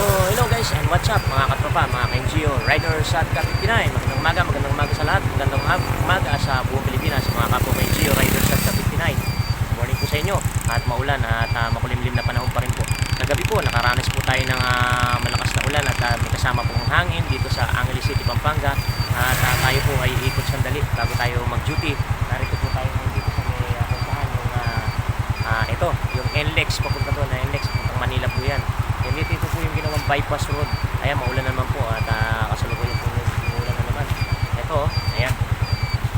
So, hello guys and what's up mga katropa, mga ka-NGO, riders at kapitinahin. Magandang umaga, magandang umaga sa lahat. Magandang umag- umaga sa buong Pilipinas, mga kapwa ka-NGO, riders at kapitinahin. Good morning po sa inyo at maulan at uh, makulimlim na panahon pa rin po. Kagabi po, nakaranas po tayo ng ah, malakas na ulan at ah, may kasama pong hangin dito sa Angeles City, Pampanga. At ah, tayo po ay ikot sandali bago tayo mag-duty. Narito po tayo ngayon dito sa may uh, puntahan yung ah, Ah, ito, yung NLEX, papunta doon na NLEX, papuntang Manila po yan. And dito, ito po yung ginawang bypass road. Ayan, maulan na naman po at uh, kasalukuyan po umulan na naman. Ito, oh, ayan.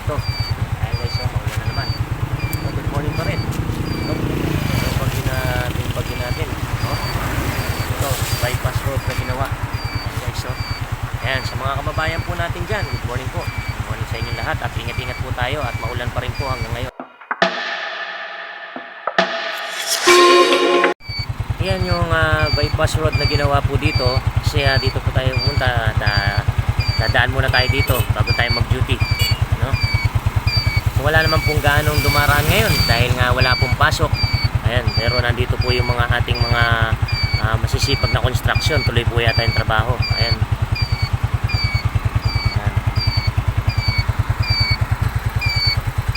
Ito, ayan guys, oh, maulan na naman. Oh, good morning pa rin. Ito, na, yung bagyo natin. Oh. Ito, bypass road na ginawa. Ayan guys, oh. Ayan, sa mga kababayan po natin dyan, good morning po. Good morning sa inyong lahat at ingat-ingat po tayo at maulan pa rin po hanggang ngayon. Yan yung ah, bypass road na ginawa po dito. Kasi ah, dito po tayo pumunta at ah, dadaan muna tayo dito bago tayo mag-duty. No? So, wala naman pong gaanong dumaraan ngayon dahil nga wala pong pasok. Ayan, pero nandito po yung mga ating mga ah, masisipag na construction. Tuloy po yata yung trabaho. Ayan. Ayan.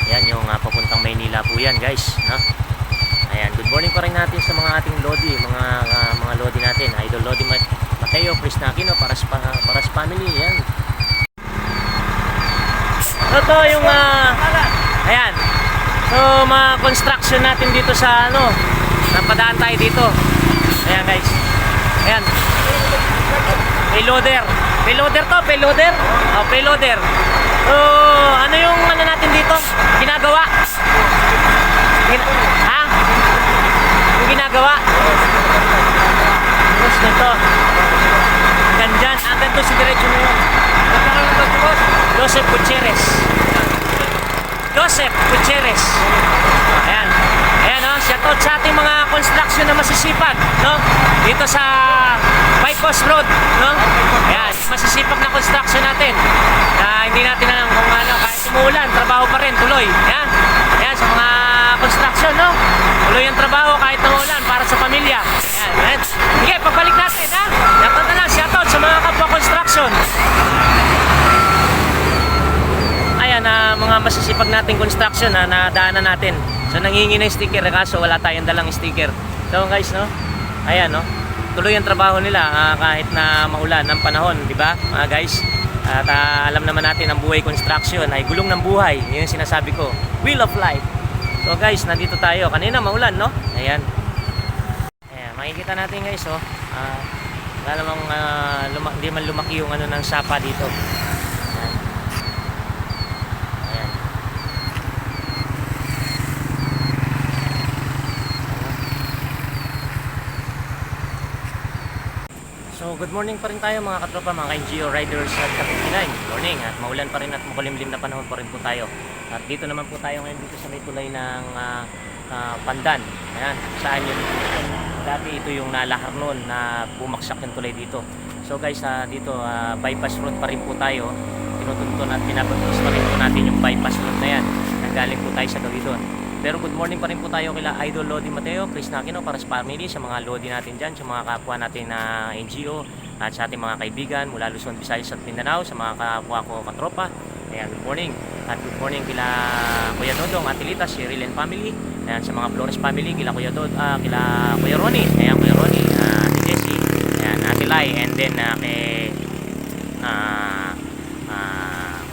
Yan yung ah, papuntang Maynila po yan guys. No? Good morning pa rin natin sa mga ating Lodi, mga ah, mga Lodi natin. Idol Lodi Mat- Mateo, Chris Nakino, para sa, pa- para sa family, yan. Ito yung, ah, ayan. So, mga construction natin dito sa, ano, napadaan tayo dito. Ayan guys. Ayan. Payloader. Payloader to, payloader. Oh, payloader. So, ano yung ano natin dito? Ginagawa? Gina- ha? Yung ginagawa? Tapos nito. Hanggang dyan. Hanggang doon si diretso na yun. Joseph Gutierrez. Joseph Gutierrez. Ayan. Ayan o. Shout out sa ating mga construction na masisipag. No? Dito sa Bypass Road. No? Ayan. Masisipag na construction natin. Na hindi natin alam kung ano. Kahit umuulan, trabaho pa rin. Tuloy. Ayan. Ayan sa mga construction. No? Tuloy ang trabaho kahit umuulan para sa pamilya. Ayan. Ayan. Sige, pabalik natin. Ha? Shout out na lang. Shout out sa mga kapwa construction. Na mga masisipag nating construction na nadaanan natin. So nangingi ng sticker kaso wala tayong dalang sticker. So guys, no? Ayan, no? Tuloy ang trabaho nila ah, kahit na maulan ng panahon, di ba? Mga guys. At ah, alam naman natin ang buhay construction ay gulong ng buhay. Yun yung sinasabi ko. Wheel of life. So guys, nandito tayo. Kanina maulan, no? Ayan. Ayan, makikita natin guys, oh. Ah, wala namang ah, luma- hindi man lumaki yung ano ng sapa dito. Ayan. Ayan. Good morning pa rin tayo mga katropa, mga ka-NGO riders at kapitinahin. Good morning at maulan pa rin at makulimlim na panahon pa rin po tayo. At dito naman po tayo ngayon dito sa may tulay ng ah, ah, Pandan. Ayan, saan yun? Dati ito yung nalahar noon na bumaksak yung tulay dito. So guys, ah, dito ah, bypass road pa rin po tayo. Tinutunton at pinapagpus pa rin po natin yung bypass road na yan. Nanggaling po tayo sa gawin doon. Pero good morning pa rin po tayo kila Idol Lodi Mateo, Chris Nakino para sa family, sa mga Lodi natin dyan, sa mga kapwa natin na NGO, at sa ating mga kaibigan mula Luzon, Visayas at Mindanao, sa mga kapwa ko katropa. Ayan, good morning. At good morning kila Kuya Dodong, Atilita, Cheryl and family. Ayan, sa mga Flores family, kila Kuya Dod, ah, kila Kuya Ronnie. Ayan, Kuya Ronnie, ah, Ate Jessie, ayan, Ate Lai, and then ah, kay ah,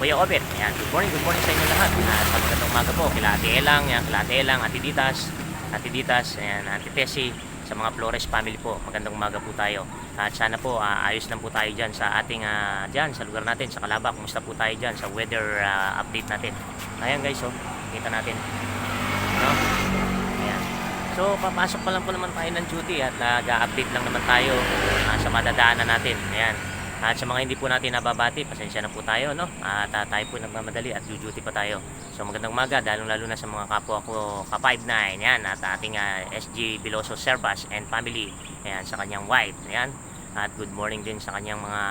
Kuya Obet. Ayan, good morning, good morning sa inyo lahat. At magandang umaga po kila Ate Elang, ayan, kila Ate Elang, Ate Ditas, Ate Ditas, ayan, Ate Tessie, sa mga Flores family po. Magandang umaga po tayo. At sana po ah, ayos lang po tayo dyan sa ating ah, dyan sa lugar natin, sa Calaba. Kumusta po tayo dyan sa weather ah, update natin. Ayan guys, oh, kita natin. No? Ayan. So, papasok pa lang po naman tayo ng duty at nag-update lang naman tayo ah, sa madadaanan natin. Ayan. At sa mga hindi po natin nababati, pasensya na po tayo, no? At ah, tayo po nagmamadali at duty pa tayo. So magandang umaga, lalo lalo na sa mga kapwa ko ka-59, yan, at ating ah, SG Biloso Servas and family, ayan, sa kanyang wife, ayan. At good morning din sa kanyang mga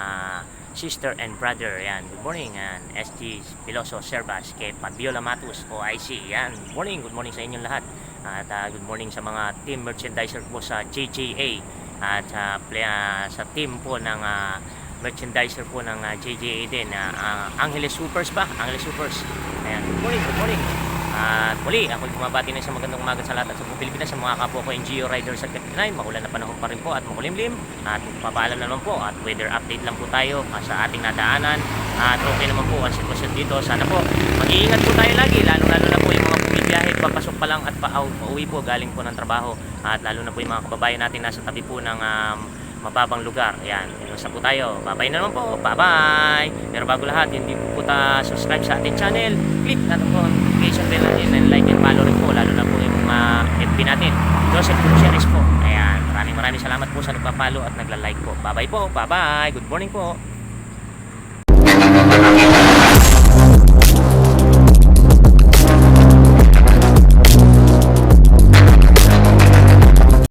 sister and brother, ayan. Good morning, and SG Biloso Servas kay Fabiola Matus, OIC, ayan. Good morning, good morning sa inyong lahat. At ah, good morning sa mga team merchandiser po sa JJA at sa, play, ah, sa team po ng ah, merchandiser po ng ah, JJA din, uh, Angeles Supers ba? Angeles Supers. Ayan, good morning, good morning. At muli, ako bumabati na sa magandang umaga sa lahat at sa buong Pilipinas, sa mga kapwa ko NGO riders at kapitnay, makulan na panahon pa rin po at makulimlim. At papaalam na naman po at weather update lang po tayo ah, sa ating nadaanan. At okay naman po ang sitwasyon dito. Sana po, mag-iingat po tayo lagi, lalo-lalo na po yung mga bumibiyahe, papasok pa lang at pa pauwi po galing po ng trabaho. At lalo na po yung mga kababayan natin nasa tabi po ng um, mababang lugar. Ayan, inusta po tayo. Bye-bye na naman po. Bye-bye! Pero bago lahat, hindi po po ta subscribe sa ating channel. Click na po ang notification bell natin and like and follow rin po. Lalo na po yung mga FB natin. Joseph Gutierrez po. Ayan, maraming maraming salamat po sa nagpa-follow at nagla-like po. Bye-bye po. Bye-bye. Good morning po.